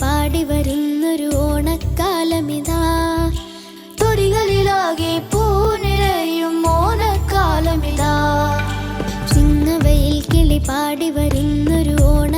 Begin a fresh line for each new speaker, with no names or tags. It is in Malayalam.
പാടി വരുന്നൊരു ഓണക്കാലമിതാ. തൊടികളിലാകെ പൂനിരയും ഓണക്കാലമിതാ. ചിങ്ങവയിൽ കിളി പാടി വരുന്നൊരു ഓണ